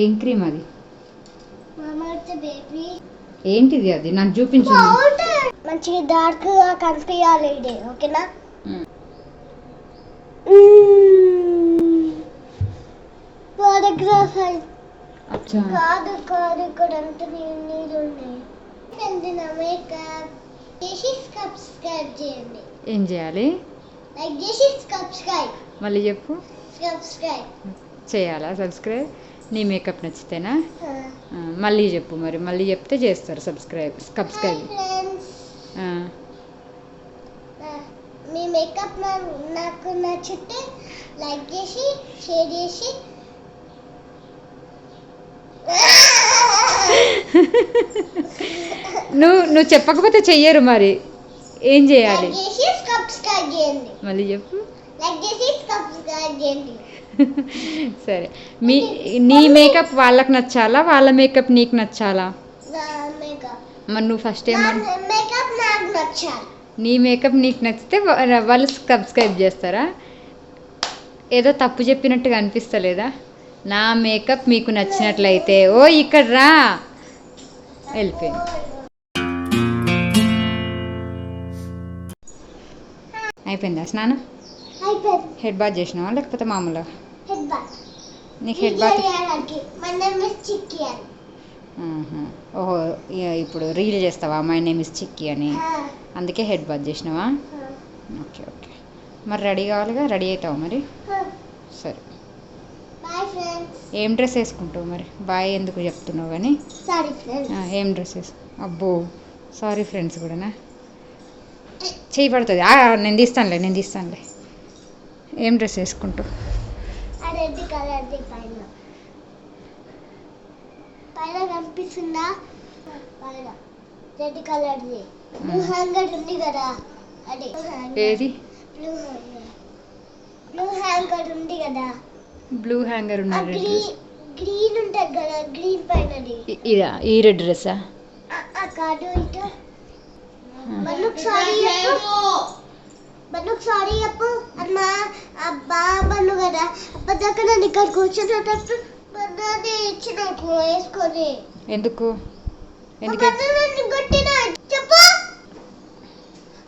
ఏం క్రీమ్ అది? ఏంటిది అది? నాకు చూపించు. మంచిగా డార్క్గా కనిపించాలి ఇది ఓకేనా. ఫోటోగ్రాఫ్ కాదు కాదు ఇక్కడ అంత నీళ్ళు ఉన్నాయి. మేకప్ చేసి సబ్స్క్రైబ్ చేయండి. ఏం చేయాలి? లైక్ చేసి సబ్స్క్రైబ్ మళ్ళీ చెప్పు. సబ్స్క్రైబ్ చేయాలా? సబ్స్క్రైబ్ నీ మేకప్ నచ్చితేనా? మళ్ళీ చెప్పు మరి. మళ్ళీ చెప్తే చేస్తారు సబ్స్క్రైబ్ సబ్స్క్రైబ్. మీ మేకప్ నాకు నచ్చితే లైక్ చేసి షేర్ చేసి. నువ్వు నువ్వు చెప్పకపోతే చెయ్యరు మరి. ఏం చేయాలి? మళ్ళీ చెప్పు. లైక్ చేసి సబ్స్క్రైబ్ చేయండి. సరే. మీ నీ మేకప్ వాళ్ళకి నచ్చాలా? వాళ్ళ మేకప్ నీకు నచ్చాలా? మరి నువ్వు ఫస్ట్ నా ఏమన్నా మేకప్ నాకు నచ్చాలి. నీ మేకప్ నీకు నచ్చితే వాళ్ళు సబ్స్క్రైబ్ చేస్తారా? ఏదో తప్పు చెప్పినట్టుగా అనిపిస్తలేదా? నా మేకప్ మీకు నచ్చినట్లయితే ఓ ఇక్కడ రా! వెళ్ళిపోయింది. అయిపోయిందా స్నానం? హెడ్ బాత్ చేసినావా? లేకపోతే మామూలుగా? నీకు హెడ్ బాత్. ఓహో ఇప్పుడు రీల్ చేస్తావా? మై నేమ్ ఇస్ చిక్కీ అని. అందుకే హెడ్ బాత్ చేసినావా ఓకే ఓకే. మరి రెడీ కావాలిగా? రెడీ అవుతావు మరి? సరే. ఏం డ్రెస్ వేసుకుంటావు మరి? బాయ్ ఎందుకు చెప్తున్నావు కానీ? ఏం డ్రెస్ వేసు? అబ్బో సారీ ఫ్రెండ్స్ కూడానా? చేయి పడుతుంది. ఆ, నేను తీస్తానులే నేను తీస్తానులే. ఏం డ్రెస్ వేసుకుంటావు? కలర్ది పైన. పైన కనిపిస్తుందా? పైన. రెడ్ కలర్ది. బ్లూ హ్యాంగర్ ఉంది కదా. అది. ఏది? Blue hanger. బ్లూ హ్యాంగర్ ఉంది కదా. బ్లూ హ్యాంగర్ ఉన్న గ్రీన్ ఉంటుంది కదా గ్రీన్ పైనది. ఇదా ఈ రెడ్ డ్రెస్సా? కాదు ఇటు. మనకు సారీ మనకు సారీ చెప్పు. అమ్మా అబ్బా బన్ను కదా. అప్పటిదాకా నన్ను ఇక్కడ కూర్చునేటట్టు బన్నాన్ని ఇచ్చి నాకు వేసుకొని. ఎందుకు? ఎందుకంటే చెప్పు.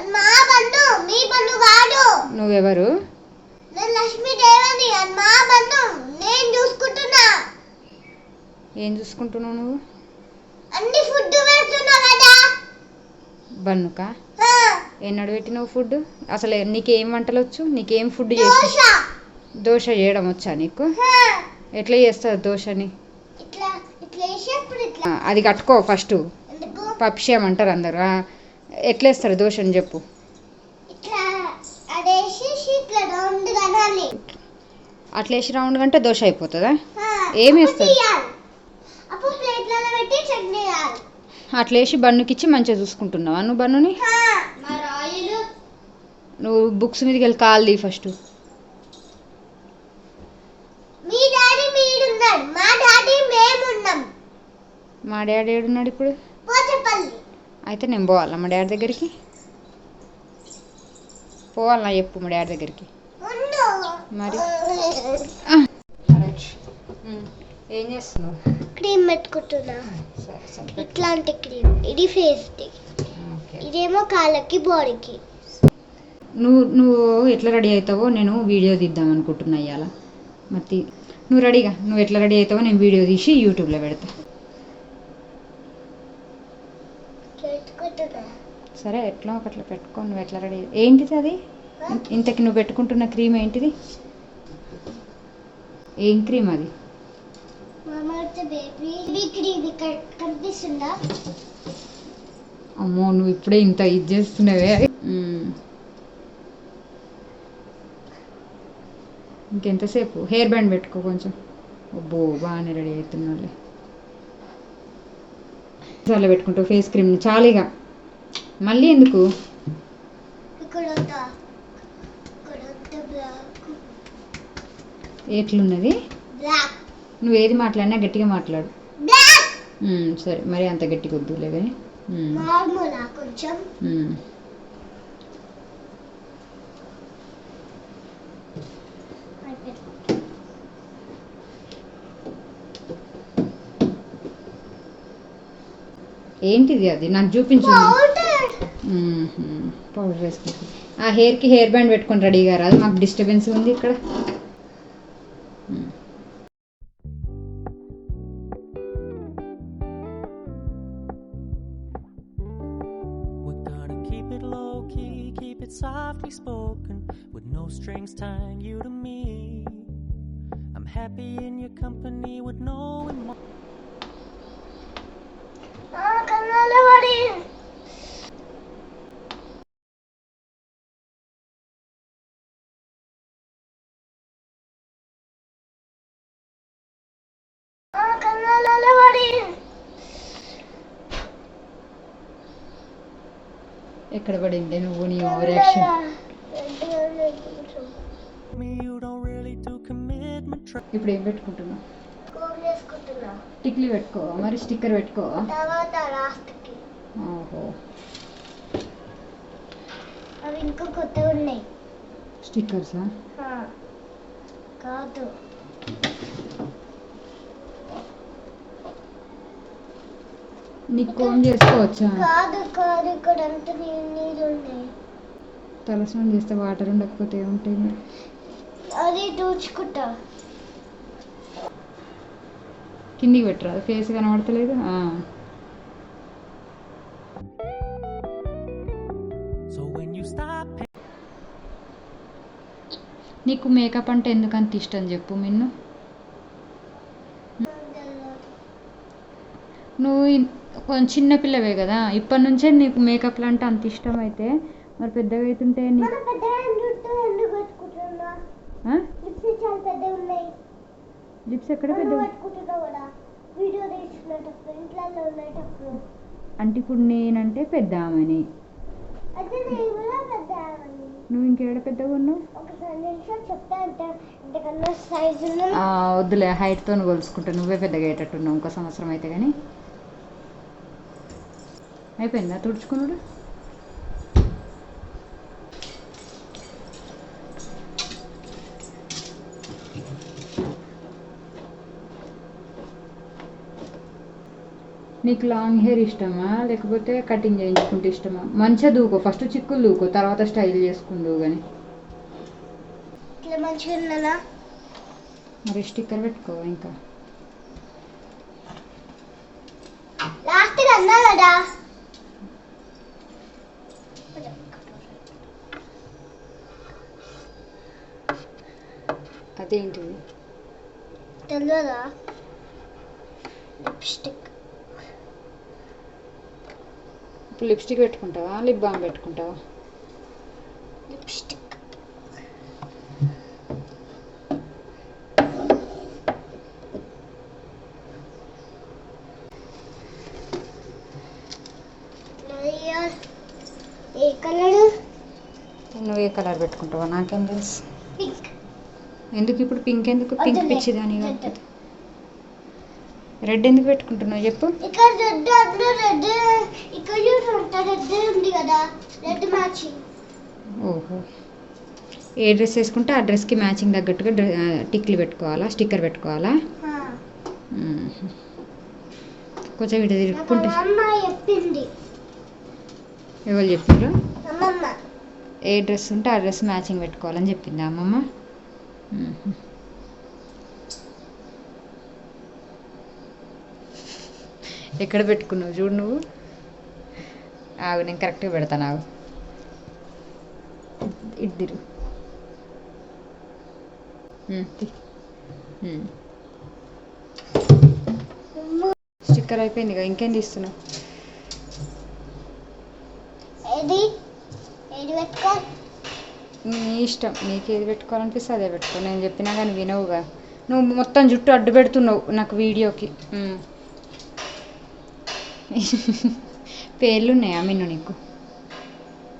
అమ్మా బన్ను మీ బన్ను కాదు నువ్వెవరు? నేను లక్ష్మీదేవని. అమ్మా బన్ను నేను చూసుకుంటున్నా. ఏం చూసుకుంటున్నావు నువ్వు? అన్ని ఫుడ్ పెడుతున్నా కదా బన్నుకా? ఎన్నడు పెట్టినావు ఫుడ్ అసలు నీకేం వంటలు వచ్చు నీకేం ఫుడ్ చేసి దోశ. చేయడం వచ్చా నీకు? ఎట్లా చేస్తారు దోశని? అది కట్టుకో ఫస్ట్. పప్షియం అంటారు అందరు. ఎట్లా వేస్తారు దోశని చెప్పు. ఇట్లా రౌండ్ కంటే దోశ అయిపోతుందా? ఏం వేస్తారు? అట్లా వేసి బన్నుకిచ్చి మంచిగా చూసుకుంటున్నావా నువ్వు బన్నుని? నువ్వు బుక్స్ మీదకి వెళ్ళి కాల్ తీ ఫస్ట్. మీ డాడీ మీడున్నాడు. మా డాడీ మేమున్నాం. మా డాడీ ఏడున్నాడు ఇప్పుడు? పోచపల్లి. అయితే నేను పోవాలా మా డాడీ దగ్గరికి? పోవాలా చెప్పు మా డాడీ దగ్గరికి. మరి? ఏం చేస్తున్నావు? క్రీమ్ పెట్టుకుంటున్నా. ఇట్లాంటి క్రీమ్. ఇది ఫేస్ ఇదేమో కాళ్ళకి బాడీకి. నువ్వు నువ్వు ఎట్లా రెడీ అవుతావో నేను వీడియో తీద్దాం అనుకుంటున్నా ఇవాళ మరి నువ్వు రెడీగా? నువ్వు ఎట్లా రెడీ అవుతావో నేను వీడియో తీసి యూట్యూబ్లో పెడతా. సరే ఎట్లా ఒకట్లా పెట్టుకో. నువ్వు ఎట్లా రెడీ ఏంటిది అది? ఇంతకి నువ్వు పెట్టుకుంటున్న క్రీమ్ ఏంటిది? ఏం క్రీమ్ అది మామర్త్ బేబీ బేబీ క్రీమ్ ఇక్కడ కనిపిస్తుందా అమ్మో నువ్వు ఇప్పుడే ఇంత ఇది చేస్తున్నావే. ఇంకెంతసేపు? హెయిర్ బ్యాండ్ పెట్టుకో కొంచెం. అబ్బో బాగానే రెడీ అవుతున్నాళ్ళే చాలా పెట్టుకుంటావు ఫేస్ క్రీమ్ చాలీగా మళ్ళీ ఎందుకు? ఎట్లున్నది? బ్లాక్ నువ్వు ఏది మాట్లాడినా గట్టిగా మాట్లాడు. సరే మరి అంత గట్టిగా వద్దులే లేదని ఏంటిది అది? నాకు చూపించు. పౌడర్ వేసుకుంటుంది ఆ హెయిర్కి హెయిర్ బ్యాండ్ పెట్టుకుని రెడీగా రాదు మాకు డిస్టర్బెన్స్ ఉంది ఇక్కడ. spoken, with no strings tying you to me. I'm happy in your company with knowing more. కన్నాల పడి కన్నాల పడి ఎక్కడ పడింది నువ్వు నీ ఓవర్ యాక్షన్ ఇప్పుడు ఏం వేసుకుంటున్నా టిక్లీ పెట్టుకోవా? మరి స్టిక్కర్ పెట్టుకోవా? ఓహో. అవి ఇంకా కొత్తగా ఉన్నాయి. స్టిక్కర్సా? కాదు. నీకు కోన్ చేసుకోవచ్చా? కాదు కాదు. ఇక్కడ అంతా నీళ్ళు ఉన్నాయి. తలస్నానం చేస్తే వాటర్ ఉండకపోతే ఏముంటాయి మరి? అది దూచుకుంటా. కిందికి పెట్టరా? ఫేస్ కనబడతలేదు? నీకు మేకప్ అంటే ఎందుకు అంత ఇష్టం చెప్పు మిన్ను. నువ్వు కొంచెం చిన్న పిల్లవే కదా? ఇప్పటి నుంచే నీకు మేకప్లు అంటే అంత ఇష్టం అయితే మరి పెద్దగా అవుతుంటే లిప్స్ ఎక్కడ అంటే ఇప్పుడు నేనంటే పెద్ద ఆమెని. నువ్వు ఇంకేడ పెద్దగా ఉన్నావు? వద్దులే హైట్తో కొలుసుకుంటా. నువ్వే పెద్దగా అయ్యేటట్టున్నావు. ఇంకో సంవత్సరం అయితే కానీ అయిపోయిందా? తుడుచుకున్నాడు? నీకు లాంగ్ హెయిర్ ఇష్టమా? లేకపోతే కటింగ్ చేయించుకుంటే ఇష్టమా? మంచిగా దూకో. ఫస్ట్ చిక్కులు దూకో తర్వాత స్టైల్ చేసుకుందువు కానీ. ఇట్లా మంచిగా ఉన్నానా మరి స్టిక్కర్ పెట్టుకో ఇంకా. లాస్ట్ అదేంటిది? తెలియదా లిప్స్టిక్ ఇప్పుడు లిప్స్టిక్ పెట్టుకుంటావా? లిప్ బామ్ పెట్టుకుంటావా? లిప్స్టిక్ ఏ కలర్? నువ్వు ఏ కలర్ పెట్టుకుంటావా? నాకేం తెలుసు. ఎందుకు ఇప్పుడు పింక్ ఎందుకు? పింక్. పిచ్చిదాని వద్దు. రెడ్ ఎందుకు పెట్టుకుంటున్నావు చెప్పు. ఇక్కడ రెడ్ అందులో రెడ్ ఇక్కడ చూడండి రెడ్ ఉంది కదా రెడ్ మ్యాచింగ్. ఓహో. ఏ డ్రెస్ వేసుకుంటే ఆ డ్రెస్కి మ్యాచింగ్ తగ్గట్టుగా టిక్లు పెట్టుకోవాలా స్టిక్కర్ పెట్టుకోవాలా. కొంచెం ఇటు తిరుక్కుంటే ఎవరు చెప్పారు ఏ డ్రెస్ ఉంటే ఆ డ్రెస్ మ్యాచింగ్ పెట్టుకోవాలని చెప్పింది అమ్మమ్మ? ఎక్కడ పెట్టుకున్నావు? చూడు నువ్వు. ఆగు నేను కరెక్ట్గా పెడతాను ఆగు. ఇద్దరు స్టిక్కర్ అయిపోయింది ఇక ఇంకేం తీస్తున్నావు నీ ఇష్టం నీకు ఏది పెట్టుకోవాలనిపిస్తే అదే పెట్టుకో. నేను చెప్పినా కానీ వినవుగా. నువ్వు మొత్తం జుట్టు అడ్డు పెడుతున్నావు నాకు వీడియోకి. పేర్లు ఉన్నాయా మిన్ను నీకు?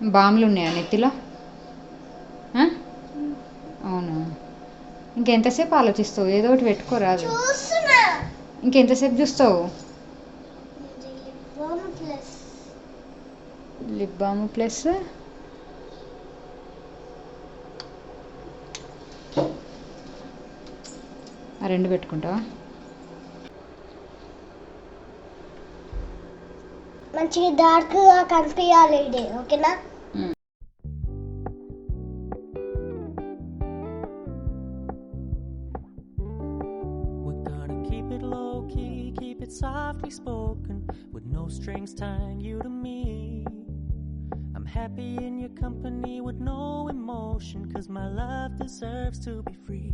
బామ్లు ఉన్నాయా నెత్తిలో? అవునా? ఇంకెంతసేపు ఆలోచిస్తావు? ఏదో ఒకటి పెట్టుకోరాదు ఇంకెంతసేపు చూస్తావు? Lip balm plus. ఆ రెండు పెట్టుకుంటావా? మంచిగా డార్క్గా కనిపించాలి ఇది ఓకేనా We're gonna keep it low key, keep it softly spoken, with no strings tying you to me. I'm happy in your company with no emotion, cause my love deserves to be free.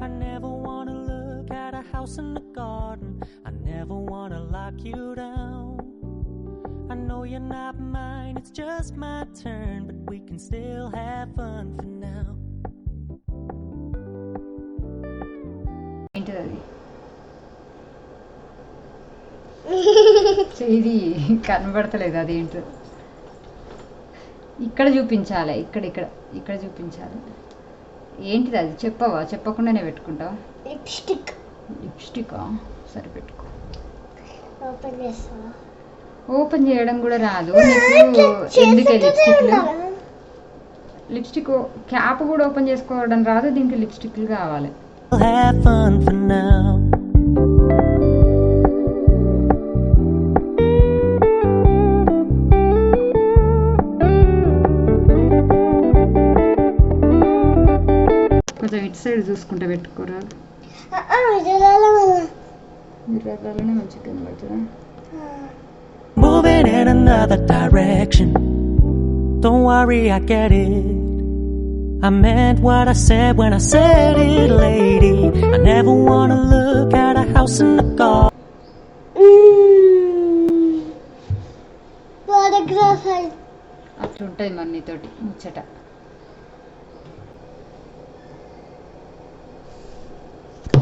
I never wanna look at a house in the garden, I never wanna lock you down. I know you're not mine, it's just my turn, but we can still have fun for now. ఏంటిది అది? ఇది కనబడతలేదు అది ఏంటో ఇక్కడ చూపించాలి ఇక్కడ ఇక్కడ ఇక్కడ చూపించాలి. ఏంటిది అది? చెప్పవా? చెప్పకుండానే పెట్టుకుంటావా? లిప్స్టిక్ లిప్స్టికా సరే పెట్టుకో. ఓపెన్ చేస్తావా ఓపెన్ చేయడం కూడా రాదు. నీకు ఎందుకే లిప్స్టిక్లు? లిప్స్టిక్ క్యాప్ కూడా ఓపెన్ చేసుకోవడం రాదు దీనికి లిప్స్టిక్లు కావాలి. కొంచెం ఇటు సైడ్ చూసుకుంటే పెట్టుకోరా? మిర్రర్లలోనే మంచిగా కనబడుతుందా? in another direction. Don't worry, I get it. I meant what I said when I said it, lady. I never wanna look at a house in the garden. Photographer అట్లుంటుంది మరి నీతోటి ముచ్చట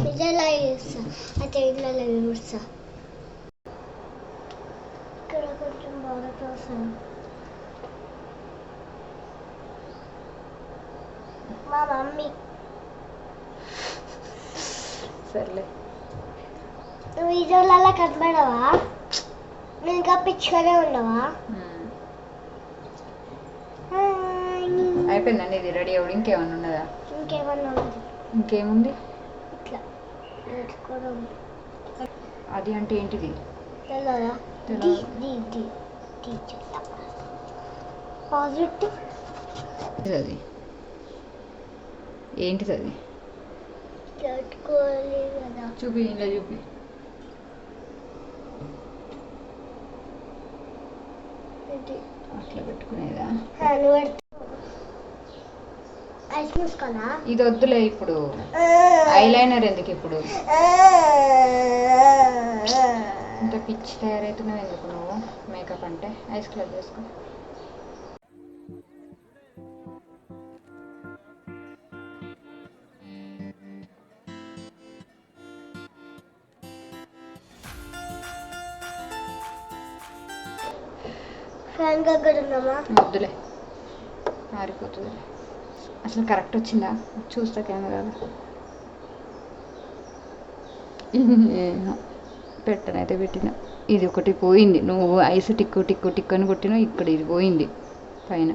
విజయాల చూస్తా అయితే ఇళ్ళలో చూస్తా కొంచెం బాగా చూస్తాను మా మమ్మీ సర్లే నువ్వు వీడియోలలో కనబడవా నువ్వు ఇంకా పిచ్చుగానే ఉండవా. అయిపోయిందండి ఇది రెడీ అవ్వడం ఇంకేమన్నా ఉన్నదా ఇంకేమన్నా ఉంది ఇంకేముంది ఇట్లా అది అంటే ఏంటిది తెలియదా తెలియదు. డి పాజిటివ్ అది ఏంటిది అది చూపి ఇలా చూపి. అట్లా పెట్టుకునేదా? ఐస్ ఇది వద్దులే ఇప్పుడు. ఐలైనర్ ఎందుకు ఇప్పుడు? ఇంత పిచ్చి తయారవుతున్నావు ఎందుకు నువ్వు? మేకప్ అంటే? ఐస్ క్లబ్ చేసుకో ఫ్యాన్ దగ్గర ఉన్నామా? వద్దులే. ఆరిపోతుంది. అసలు కరెక్ట్ వచ్చిందా? చూస్తా కెమెరాలో ఏమో. పెట్టనైతే పెట్టిన. ఇది ఒకటి పోయింది. నువ్వు ఐస్ టిక్కు టిక్కు టిక్కు అని కొట్టినా ఇక్కడ ఇది పోయింది పైన.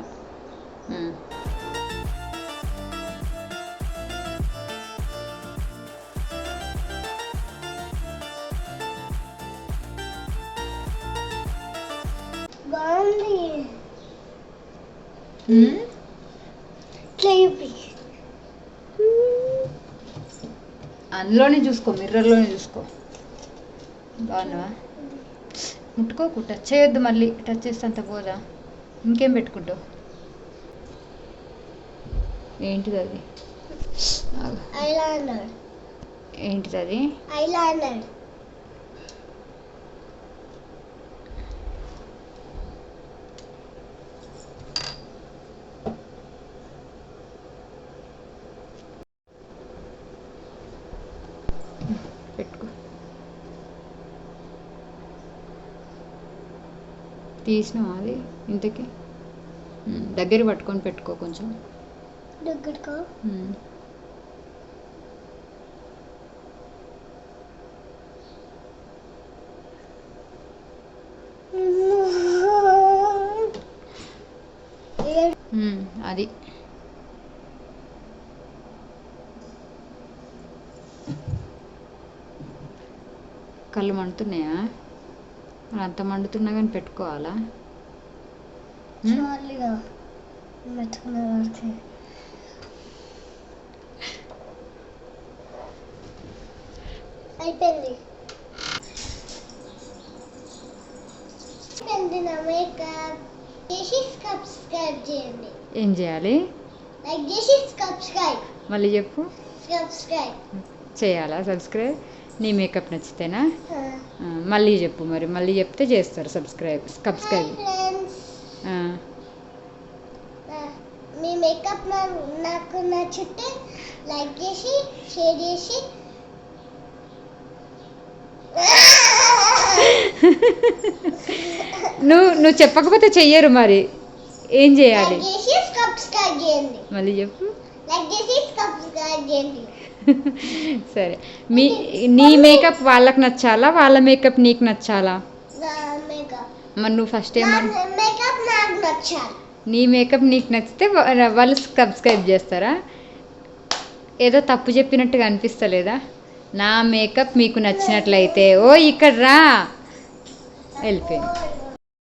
అందులోనే చూసుకో మిర్రర్లోనే చూసుకో. బాగున్నావా? ముట్టుకోకు టచ్ చేయొద్దు మళ్ళీ. టచ్ చేస్తే అంత పోదా. ఇంకేం పెట్టుకుంటావు? ఏంటిది అది? ఏంటిది అది? ఐలైనర్ పెట్టుకో తీసినావా అది ఇంతకి? దగ్గర పట్టుకొని పెట్టుకో కొంచెం. దగ్గరకో? అది. కళ్ళు మండుతున్నాయా? మరి అంత మండుతున్నా కానీ పెట్టుకోవాలా? అయిపోయింది. ఏం చేయాలి? లైక్ చేసి సబ్స్క్రైబ్ మళ్ళీ చెప్పు. సబ్స్క్రైబ్ చేయాలా? సబ్స్క్రైబ్ నీ మేకప్ నచ్చితేనా? మళ్ళీ చెప్పు మరి. మళ్ళీ చెప్తే చేస్తారు సబ్స్క్రైబ్ సబ్స్క్రైబ్. మీ మేకప్ నాకు నచ్చితే లైక్ చేసి షేర్ చేసి. నువ్వు నువ్వు చెప్పకపోతే చెయ్యరు మరి. ఏం చేయాలి? మళ్ళీ చెప్పు. లైక్ చేసి సబ్స్క్రైబ్ చేయండి. సరే. మీ నీ మేకప్ వాళ్ళకి నచ్చాలా? వాళ్ళ మేకప్ నీకు నచ్చాలా? మరి నువ్వు ఫస్ట్ నా ఏమన్నా మేకప్ నాకు నచ్చాలి. నీ మేకప్ నీకు నచ్చితే వాళ్ళు సబ్స్క్రైబ్ చేస్తారా? ఏదో తప్పు చెప్పినట్టుగా అనిపిస్తలేదా? నా మేకప్ మీకు నచ్చినట్లయితే. ఓ ఇక్కడ రా. వెళ్ళిపోయింది.